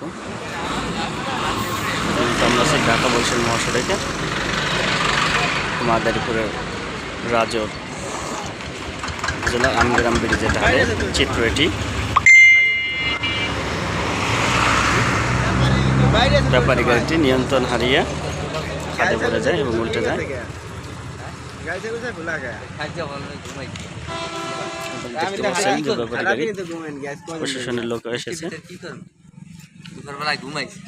আলাইকুম আমরা আছি ঢাকা বরিশাল মহাসড়কে, মাদারীপুরের রাজর জেলার আমগ্রাম ব্রিজের ধারে চিত্র এটি। ব্যাপারী গাড়িটি নিয়ন্ত্রণ হারিয়ে খাদে পড়ে যায় এবং উল্টে যায়। প্রশাসনের লোক এসেছে। দুপুরবেলায় ঘুমাইছি।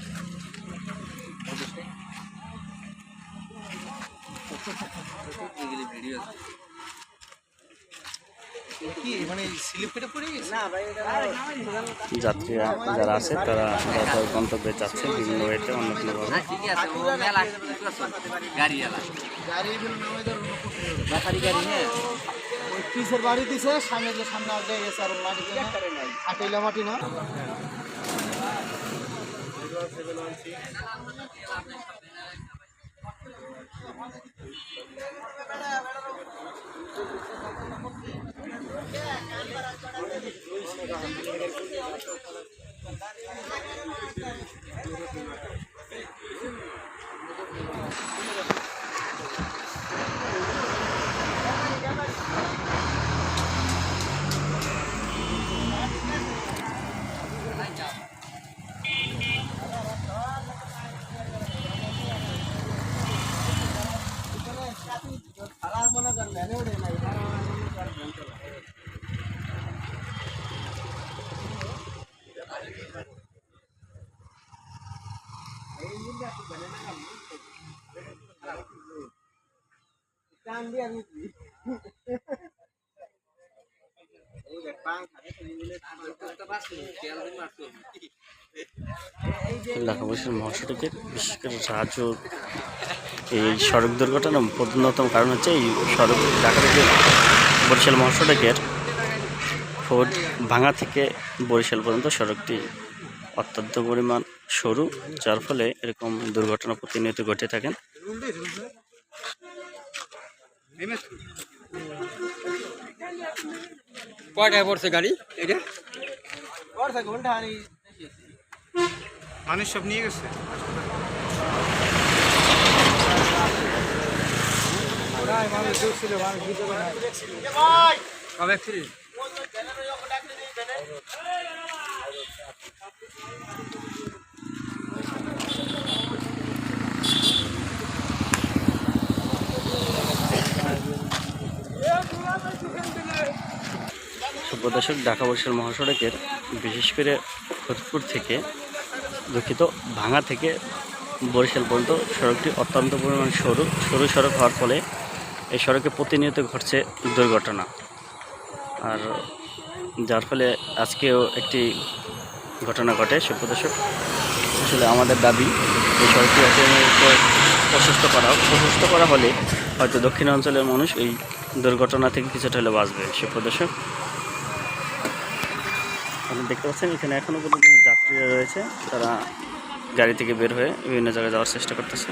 ভিডিও কি মানে স্লিপ কেটে পড়ে গেছে? না ভাই যাত্রীরা যারা আছে তারা তাদের গন্তব্যে যাচ্ছে বিভিন্ন ওয়েতে অন্য কোনোভাবে ঠিক আছে ও মেলা গাড়ি এলা ব্যাপারি গাড়ি হ্যাঁ। ওই পিসের বাড়ি দিছে? সামনে যে সামনে আগে গেছে আর মাটি আটাইলা মাটি না? ঢাকা বরিশাল মহাসড়কের বিশেষ করে রাজুর এই সড়ক দুর্ঘটনা প্রধানতম কারণ হচ্ছে এই সড়ক ঢাকা থেকে বরিশাল মহাসড়কের ফোর্ট ভাঙা থেকে বরিশাল পর্যন্ত সড়কটি অত্যন্ত পরিমাণ সরু যার ফলে এরকম দুর্ঘটনা প্রতিনিয়ত ঘটে থাকেন। কয়টায় পড়ছে গাড়ি? এটা মানুষ সব নিয়ে গেছে। কবে সুপ্রদর্শক ঢাকা বরিশাল মহাসড়কের, বিশেষ করে ফরিদপুর থেকে, দুঃখিত ভাঙা থেকে বরিশাল পর্যন্ত সড়কটি অত্যন্ত পরিমাণ সরু সরু সড়ক হওয়ার ফলে এই সড়কে প্রতিনিয়ত ঘটছে দুর্ঘটনা আর যার ফলে আজকেও একটি ঘটনা ঘটে সুপ্রদর্শক আসলে আমাদের দাবি, এই সড়কটি প্রশস্ত করা। প্রশস্ত করা হলে হয়তো দক্ষিণ অঞ্চলের মানুষ এই দুর্ঘটনা থেকে কিছুটা হলে বাঁচবে সুপ্রদর্শক আপনি দেখতে পাচ্ছেন, এখানে এখনও পর্যন্ত যাত্রীরা রয়েছে। তারা গাড়ি থেকে বের হয়ে বিভিন্ন জায়গায় যাওয়ার চেষ্টা করতেছে।